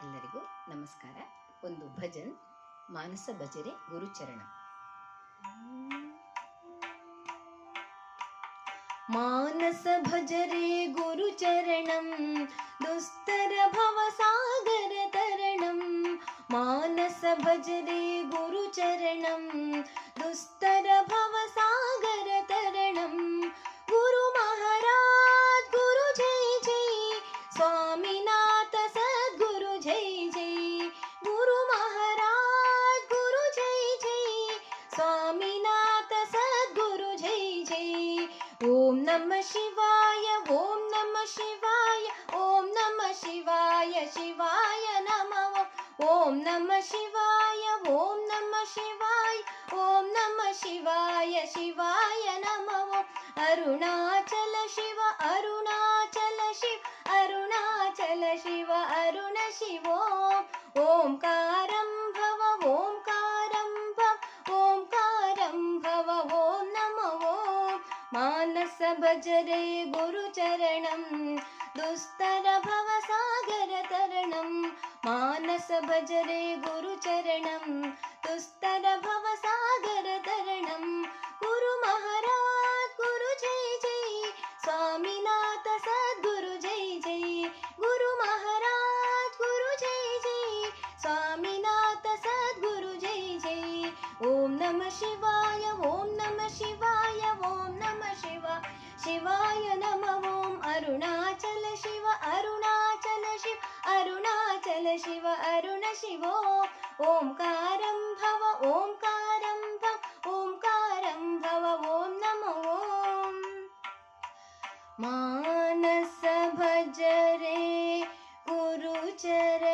ಎಲ್ಲರಿಗೂ ನಮಸ್ಕಾರ ಒಂದು ಭಜನ್ ಮಾನಸ ಭಜರೆ ಗುರುಚರಣ ಮಾನಸ ಭಜರೆ ಗುರುಚರಣಂ ದುಸ್ತರ ಭವಸಾಗರ ತರಣಂ ಮಾನಸ ಭಜರೆ ಗುರುಚರಣಂ ದುಸ್ತರ ಭವಸಾಗರ नमः शिवाय ॐ नमः शिवाय ॐ नमः शिवाय शिवाय नमः। ॐ नमः शिवाय ॐ नमः शिवाय ॐ नमः शिवाय शिवाय नमः। अरुणाचल शिव अरुणाचल शिव अरुणाचल शिव अरुण शिवो। ओङ्कारं मानस भजरे गुरुचरणं दुस्तर भवसागरतरणं मानस भजरे गुरुचरणं दुस्तर भवसागरतरणं गुरु महाराज गुरु जय जय स्वामीनाथ सद्गुरु जय जय। गुरु महाराज गुरु जय जय स्वामीनाथ सद्गुरु जय जय। ॐ नमः शिवाय ॐ नमः शिवाय ॐ नमः शिव। शिवाय नमः ॐ अरुणाचल शिव अरुणाचल शिव अरुणाचल शिव अरुण शिवो। ओङ्कारं भव ओङ्कारं भव ओङ्कारं भव ॐ नमो। ॐ मानस भजरे गुरुचरणम्